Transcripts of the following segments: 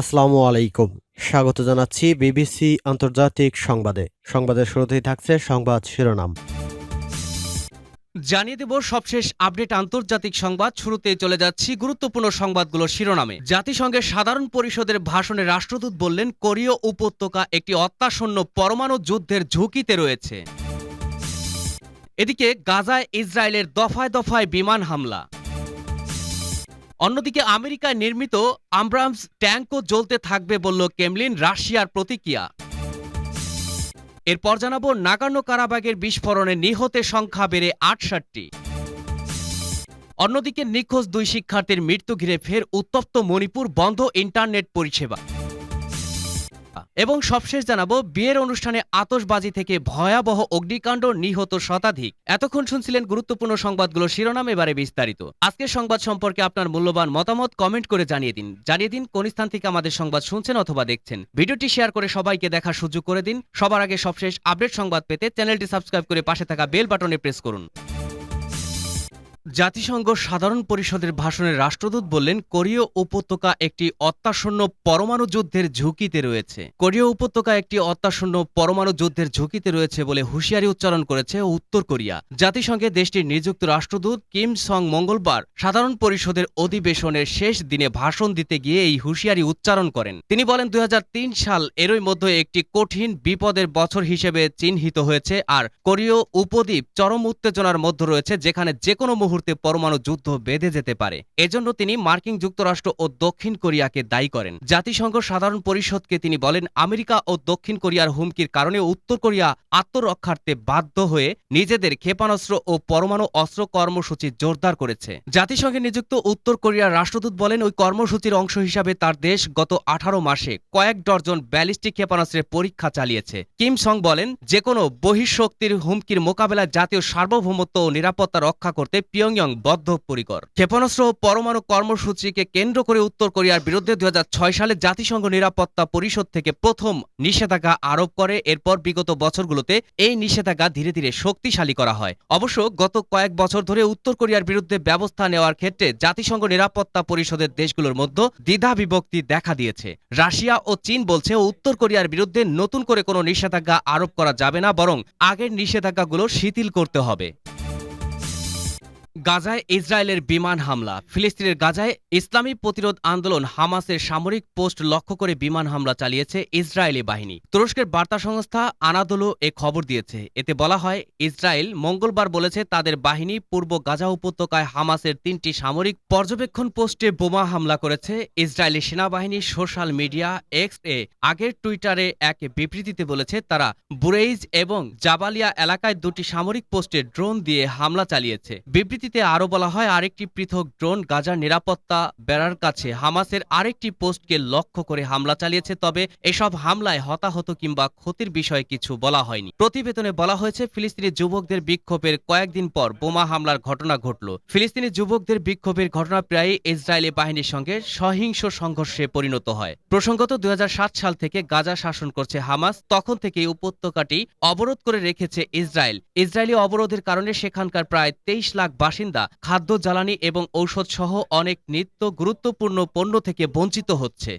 আসসালামু আলাইকুম। স্বাগত জানাচ্ছি বিবিসি আন্তর্জাতিক সংবাদে। সংবাদের শুরুতেই থাকছে সংবাদ শিরোনাম। জানিয়ে দেব সবশেষ আপডেট আন্তর্জাতিক সংবাদ। শুরুতে চলে যাচ্ছি গুরুত্বপূর্ণ সংবাদগুলো শিরোনামে। জাতিসংঘের সাধারণ পরিষদের ভাষণে রাষ্ট্রদূত বললেন, কোরীয় উপত্যকা একটি অত্যাসন্ন পরমাণু যুদ্ধের ঝুঁকিতে রয়েছে। এদিকে গাজায় ইসরায়েলের দফায় দফায় বিমান হামলা। অন্যদিকে আমেরিকায় নির্মিত আমব্রামস ট্যাঙ্কও জ্বলতে থাকবে বলল কেমলিন, রাশিয়ার প্রতিক্রিয়া। এরপর জানাব নাগান্ন কারাবাগের বিস্ফোরণে নিহতের সংখ্যা বেড়ে আটষাটটি। অন্যদিকে নিখোঁজ দুই শিক্ষার্থীর মৃত্যু ঘিরে ফের উত্তপ্ত মণিপুর বন্ধ ইন্টারনেট পরিষেবা। এবং সবশেষ জানাব, বিয়ের অনুষ্ঠানে আতশবাজি থেকে ভয়াবহ অগ্নিকাণ্ড নিহত শতাধিক। এতক্ষণ শুনছিলেন গুরুত্বপূর্ণ সংবাদগুলো শিরোনাম, এবারে বিস্তারিত। আজকের সংবাদ সম্পর্কে আপনার মূল্যবান মতামত কমেন্ট করে জানিয়ে দিন। জানিয়ে দিন কোন স্থান থেকে আমাদের সংবাদ শুনছেন অথবা দেখছেন। ভিডিওটি শেয়ার করে সবাইকে দেখার সুযোগ করে দিন। সবার আগে সবশেষ আপডেট সংবাদ পেতে চ্যানেলটি সাবস্ক্রাইব করে পাশে থাকা বেল বাটনে প্রেস করুন। জাতিসংঘ সাধারণ পরিষদের ভাষণে রাষ্ট্রদূত বললেন, কোরীয় উপত্যকা একটি অত্যাসন্ন পরমাণু যুদ্ধের ঝুঁকিতে রয়েছে। কোরীয় উপত্যকা একটি অত্যাসন্ন পরমাণু যুদ্ধের ঝুঁকিতে রয়েছে বলে হুঁশিয়ারি উচ্চারণ করেছে উত্তর কোরিয়া। জাতিসংঘে দেশটির নিযুক্ত রাষ্ট্রদূত কিম সং মঙ্গলবার সাধারণ পরিষদের অধিবেশনের শেষ দিনে ভাষণ দিতে গিয়ে এই হুঁশিয়ারি উচ্চারণ করেন। তিনি বলেন দু হাজার তিন সাল এরই মধ্যে একটি কঠিন বিপদের বছর হিসেবে চিহ্নিত হয়েছে আর কোরীয় উপদ্বীপ চরম উত্তেজনার মধ্যে রয়েছে, যেখানে যে কোনো মুহূর্তে পরমাণু যুদ্ধ বেঁধে যেতে পারে। এজন্য তিনি মার্কিন যুক্তরাষ্ট্র ও দক্ষিণ কোরিয়াকে দায়ী করেন। জাতিসংঘ সাধারণ পরিষদকে তিনি বলেন, আমেরিকা ও দক্ষিণ কোরিয়ার হুমকির কারণে উত্তর কোরিয়া আত্মরক্ষার্থে বাধ্য হয়ে নিজেদের ক্ষেপণাস্ত্র ও পরমাণু অস্ত্র কর্মসূচি জোরদার করেছে। জাতিসংঘে নিযুক্ত উত্তর কোরিয়ার রাষ্ট্রদূত বলেন, ওই কর্মসূচির অংশ হিসাবে তার দেশ গত আঠারো মাসে কয়েক ডর্জন ব্যালিস্টিক ক্ষেপণাস্ত্রের পরীক্ষা চালিয়েছে। কিম সং বলেন যে কোনো বহিঃশক্তির হুমকির মোকাবেলায় জাতীয় সার্বভৌমত্ব ও নিরাপত্তা রক্ষা করতে পিয়ংইয়ং বদ্ধপরিকর ক্ষেপণাস্ত্র পরমাণু কর্মসূচিকে কেন্দ্র করে উত্তর কোরিয়ার বিরুদ্ধে দুই হাজার ছয় সালে জাতিসংঘ নিরাপত্তা পরিষদ থেকে প্রথম নিষেধাজ্ঞা আরোপ করে। এরপর বিগত বছরগুলোতে এই নিষেধাজ্ঞা ধীরে ধীরে শক্তিশালী করা হয়। অবশ্য গত কয়েক বছর ধরে উত্তর কোরিয়ার বিরুদ্ধে ব্যবস্থা নেওয়ার ক্ষেত্রে জাতিসংঘ নিরাপত্তা পরিষদের দেশগুলোর মধ্যে দ্বিধা বিভক্তি দেখা দিয়েছে। রাশিয়া ও চীন বলছে উত্তর কোরিয়ার বিরুদ্ধে নতুন করে কোনো নিষেধাজ্ঞা আরোপ করা যাবে না, বরং আগের নিষেধাজ্ঞাগুলো শিথিল করতে হবে। গাজায় ইসরায়েলের বিমান হামলা। ফিলিস্তিনের গাজায় ইসলামী প্রতিরোধ আন্দোলন হামাসের সামরিক পোস্ট লক্ষ্য করে বিমান হামলা চালিয়েছে ইসরায়েলি বাহিনী। তুরস্কের বার্তা সংস্থা আনাদোলো এ খবর দিয়েছে। এতে বলা হয়, ইসরায়েল মঙ্গলবার বলেছে তাদের বাহিনী পূর্ব গাজা উপত্যকায় হামাসের তিনটি সামরিক পর্যবেক্ষণ পোস্টে বোমা হামলা করেছে। ইসরায়েলি সেনাবাহিনী সোশ্যাল মিডিয়া এক্স এ আগের টুইটারে এক বিবৃতিতে বলেছে, তারা বুরেইজ এবং জাবালিয়া এলাকায় দুটি সামরিক পোস্টে ড্রোন দিয়ে হামলা চালিয়েছে। বিবৃতিতে আরও বলা হয়, আরেকটি পৃথক ড্রোন গাজার নিরাপত্তা বেড়ার কাছে হামাসের আরেকটি পোস্টকে লক্ষ্য করে হামলা চালিয়েছে, তবে এসব হামলায় হতাহত কিংবা ক্ষতির বিষয়ে কিছু বলা হয়নি। প্রতিবেদনে বলা হয়েছে, ফিলিস্তিনি যুবকদের বিক্ষোভের কয়েকদিন পর বোমা হামলার ঘটনা ঘটল। ফিলিস্তিনি যুবকদের বিক্ষোভের ঘটনা প্রায়ই ইসরায়েলি বাহিনীর সঙ্গে সহিংস সংঘর্ষে পরিণত হয়। প্রসঙ্গত, দুই হাজার সাত সাল থেকে গাজা শাসন করছে হামাস, তখন থেকে উপত্যকাটি অবরোধ করে রেখেছে ইসরায়েল। ইসরায়েলি অবরোধের কারণে সেখানকার প্রায় তেইশ লাখ বাসিন্দা খাদ্য জ্বালানি এবং ঔষধ সহ অনেক নিত্য গুরুত্বপূর্ণ পণ্য থেকে বঞ্চিত হচ্ছে।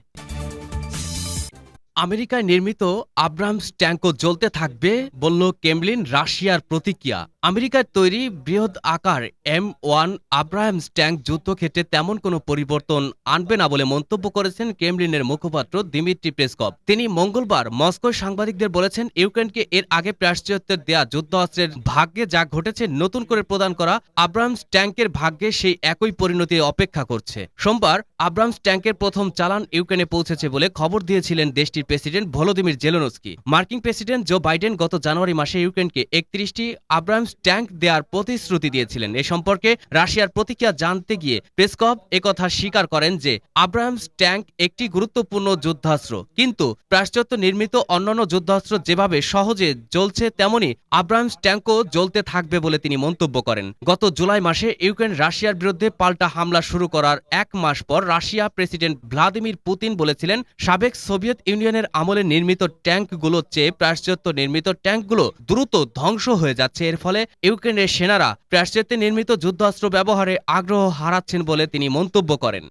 আমেরিকায় নির্মিত আব্রামস ট্যাঙ্কও জ্বলতে থাকবে বলল কেমলিন রাশিয়ার প্রতিক্রিয়া। আমেরিকার তৈরি বৃহৎ আকার এম ওয়ান আব্রাহামস ট্যাঙ্ক যুদ্ধক্ষেত্রে তেমন কোনো পরিবর্তন আনবে না বলে মন্তব্য করেছেন কেমলিনের মুখপাত্র দিমিত্রি পেসকভ। তিনি মঙ্গলবার মস্কো সাংবাদিকদের বলেছেন, ইউক্রেনকে এর আগে প্রাশ্চিত্যের দেয়া যুদ্ধাস্ত্রের ভাগ্যে যা ঘটেছে নতুন করে প্রদান করা আব্রাহামস ট্যাঙ্কের ভাগ্যে সেই একই পরিণতি অপেক্ষা করছে। সোমবার আব্রাহামস ট্যাঙ্কের প্রথম চালান ইউক্রেনে পৌঁছেছে বলে খবর দিয়েছিলেন দেশটির প্রেসিডেন্ট ভলোদিমির জেলোনস্কি। মার্কিন প্রেসিডেন্ট জো বাইডেন গত জানুয়ারি মাসে ইউক্রেনকে একত্রিশটি আব্রাহামস ট্যাঙ্ক দেওয়ার প্রতিশ্রুতি দিয়েছিলেন। এ সম্পর্কে রাশিয়ার প্রতিক্রিয়া জানতে গিয়ে পেসকভ একথা স্বীকার করেন যে, আব্রাহামস ট্যাঙ্ক একটি গুরুত্বপূর্ণ যুদ্ধাস্ত্র। কিন্তু প্রাশ্চাত্য নির্মিত অন্যান্য যুদ্ধাস্ত্র যেভাবে সহজে জ্বলছে, তেমনি আব্রাহামস ট্যাঙ্কও জ্বলতে থাকবে বলে তিনি মন্তব্য করেন। গত জুলাই মাসে ইউক্রেন রাশিয়ার বিরুদ্ধে পাল্টা হামলা শুরু করার এক মাস পর রাশিয়া প্রেসিডেন্ট ভ্লাদিমির পুতিন বলেছিলেন, সাবেক সোভিয়েত ইউনিয়নের আমলে নির্মিত ট্যাঙ্কগুলোর চেয়ে প্রাশ্চাত্য নির্মিত ট্যাঙ্কগুলো দ্রুত ধ্বংস হয়ে যাচ্ছে। এর ফলে ইউক্রেনের সেনারা প্রাশ্চাত্যে নির্মিত যুদ্ধাস্ত্র ব্যবহারে আগ্রহ হারাচ্ছেন বলে তিনি মন্তব্য করেন।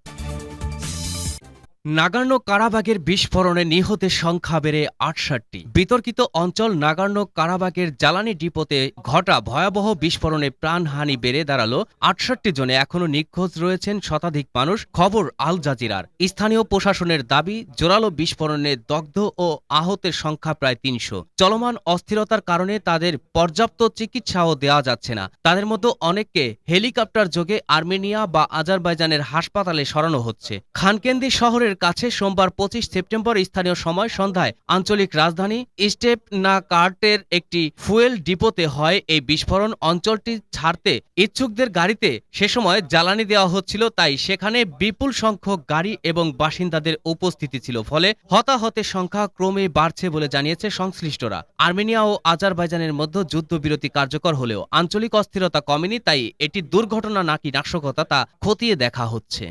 নাগার্নো কারাবাগের বিস্ফোরণে নিহতের সংখ্যা বেড়ে আটষট্টি। বিতর্কিত অঞ্চল নাগার্নো কারাবাগের জ্বালানি ডিপোতে ঘটা ভয়াবহ বিস্ফোরণে প্রাণহানি বেড়ে দাঁড়াল আটষট্টি জনে। এখনও নিখোঁজ রয়েছেন শতাধিক মানুষ। খবর আল জাজিরার। স্থানীয় প্রশাসনের দাবি, জোরালো বিস্ফোরণে দগ্ধ ও আহতের সংখ্যা প্রায় তিনশো। চলমান অস্থিরতার কারণে তাদের পর্যাপ্ত চিকিৎসাও দেওয়া যাচ্ছে না। তাদের মধ্যে অনেককে হেলিকপ্টার যোগে আর্মেনিয়া বা আজারবাইজানের হাসপাতালে সরানো হচ্ছে। খানকেন্দি শহরের কাছে সোমবার পঁচিশ সেপ্টেম্বর স্থানীয় সময় সন্ধ্যায় আঞ্চলিক রাজধানী স্টেপ না কার্টের একটি ফুয়েল ডিপোতে হয় এই বিস্ফোরণ। অঞ্চলটি ছাড়তে ইচ্ছুকদের গাড়িতে সে সময় জ্বালানি দেওয়া হচ্ছিল, তাই সেখানে বিপুল সংখ্যক গাড়ি এবং বাসিন্দাদের উপস্থিতি ছিল, ফলে হতাহতের সংখ্যা ক্রমে বাড়ছে বলে জানিয়েছে সংশ্লিষ্টরা। আর্মেনিয়া ও আজারবাইজানের মধ্যে যুদ্ধবিরতি কার্যকর হলেও আঞ্চলিক অস্থিরতা কমেনি, তাই এটি দুর্ঘটনা নাকি নাশকতা তা খতিয়ে দেখা হচ্ছে।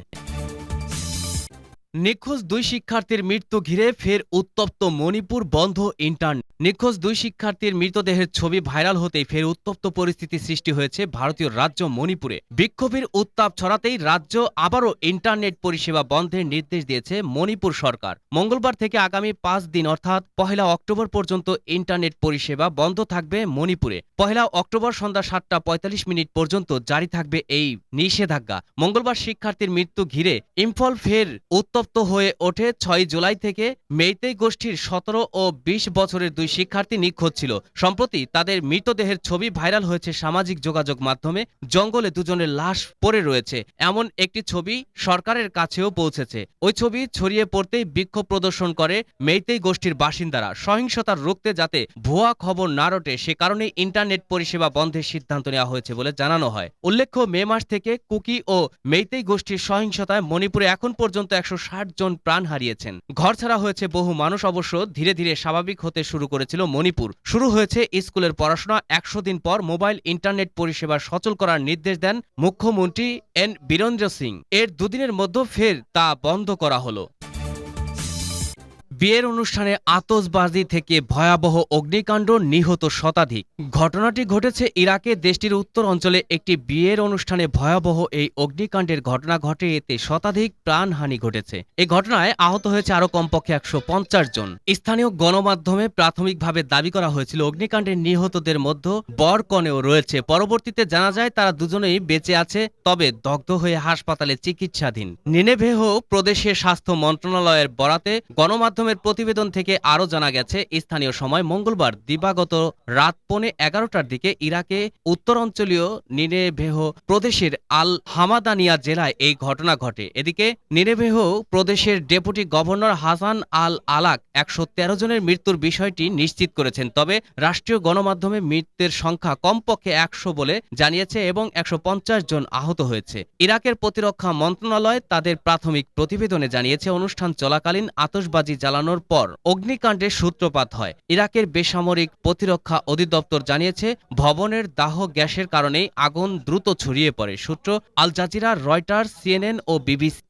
নিখোঁজ দুই শিক্ষার্থীর মৃত্যু ঘিরে ফের উত্তপ্ত মণিপুর বন্ধ ইন্টারনেট। নিখোঁজ দুই শিক্ষার্থীর মৃতদেহের ছবি ভাইরাল হতেই ফের উত্তপ্ত পরিস্থিতি সৃষ্টি হয়েছে ভারতীয় রাজ্য মণিপুরে। বিক্ষোভের উত্তাপ ছড়াতেই রাজ্য আবারও ইন্টারনেট পরিষেবা বন্ধের নির্দেশ দিয়েছে মণিপুর সরকার। মঙ্গলবার থেকে আগামী পাঁচ দিন অর্থাৎ পহেলা অক্টোবর পর্যন্ত ইন্টারনেট পরিষেবা বন্ধ থাকবে মণিপুরে। পহেলা অক্টোবর সন্ধ্যা সাতটা পঁয়তাল্লিশ মিনিট পর্যন্ত জারি থাকবে এই নিষেধাজ্ঞা। মঙ্গলবার শিক্ষার্থীর মৃত্যু ঘিরে ইম্ফল ফের উত্তপ্ত হয়ে ওঠে ছয় জুলাই থেকে মেইতেই গোষ্ঠীর সতেরো ও বিশ বছরের দুই শিক্ষার্থী নিখোঁজ ছিল। সম্প্রতি তাদের মৃতদেহের ছবি ভাইরাল হয়েছে সামাজিক যোগাযোগ মাধ্যমে। জঙ্গলে দুজনের লাশ পড়ে রয়েছে। এমন একটি ছবি সরকারের কাছেও পৌঁছেছে। ওই ছবি ছড়িয়ে পড়তেই বিক্ষোভ প্রদর্শন করে মেইতেই গোষ্ঠীর বাসিন্দারা। সহিংসতার রুখতে যাতে ভুয়া খবর না রটে, সে কারণে ইন্টারনেট পরিষেবা বন্ধের সিদ্ধান্ত নেওয়া হয়েছে বলে জানানো হয়। উল্লেখ্য, মে মাস থেকে কুকি ও মেইতেই গোষ্ঠীর সহিংসতায় মণিপুরে এখন পর্যন্ত একশো জন প্রাণ হারিয়েছেন। ঘর ছাড়া হয়েছে বহু মানুষ অবশ্য, ধীরে ধীরে স্বাভাবিক হতে শুরু করেছিল মণিপুর। শুরু হয়েছে স্কুলের পড়াশোনা, একশো দিন পর মোবাইল, ইন্টারনেট পরিষেবা সচল করার নির্দেশ দেন মুখ্যমন্ত্রী এন বীরেন্দ্র সিং। এর দুদিনের মধ্যে ফের তা বন্ধ করা হলো। বিয়ের অনুষ্ঠানে আতসবাজি থেকে ভয়াবহ অগ্নিকাণ্ড নিহত শতাধিক। ঘটনাটি ঘটেছে ইরাকে দেশটির উত্তর অঞ্চলে একটি বিয়ের অনুষ্ঠানে ভয়াবহ এই অগ্নিকাণ্ডের ঘটনা ঘটে এতে শতাধিক প্রাণহানি ঘটেছে। এই ঘটনায় আহত হয়েছে আরও কমপক্ষে একশো পঞ্চাশ জন। স্থানীয় গণমাধ্যমে প্রাথমিকভাবে দাবি করা হয়েছিল অগ্নিকাণ্ডের নিহতদের মধ্যে বর কনেও রয়েছে। পরবর্তীতে জানা যায়, তারা দুজনেই বেঁচে আছে, তবে দগ্ধ হয়ে হাসপাতালে চিকিৎসাধীন। নিনেভেহ প্রদেশের স্বাস্থ্য মন্ত্রণালয়ের বরাতে গণমাধ্যমের প্রতিবেদন থেকে আরও জানা গেছে, স্থানীয় সময় মঙ্গলবার দিবাগত রাত পৌনে এগারোটার দিকে ইরাকে উত্তরাঞ্চলীয় নিনেভেহ প্রদেশের আল হামাদানিয়া জেলায় এই ঘটনা ঘটে। এদিকে নিনেভেহ প্রদেশের deputy governor Hassan al Alaq একশো তেরো জনের মৃত্যুর বিষয়টি নিশ্চিত করেছেন, তবে রাষ্ট্রীয় গণমাধ্যমে মৃত্যুর সংখ্যা কমপক্ষে একশো বলে জানিয়েছে এবং একশো পঞ্চাশ জন আহত হয়েছে। ইরাকের প্রতিরক্ষা মন্ত্রণালয় তাদের প্রাথমিক প্রতিবেদনে জানিয়েছে, অনুষ্ঠান চলাকালীন আতসবাজি জ্বালানোর পর অগ্নিকাণ্ডের সূত্রপাত হয়। ইরাকের বেসামরিক প্রতিরক্ষা অধিদপ্তর জানিয়েছে, ভবনের দাহ গ্যাসের কারণেই আগুন দ্রুত ছড়িয়ে পড়ে। সূত্র আল জাজিরা, রয়টার্স, সিএনএন ও বিবিসি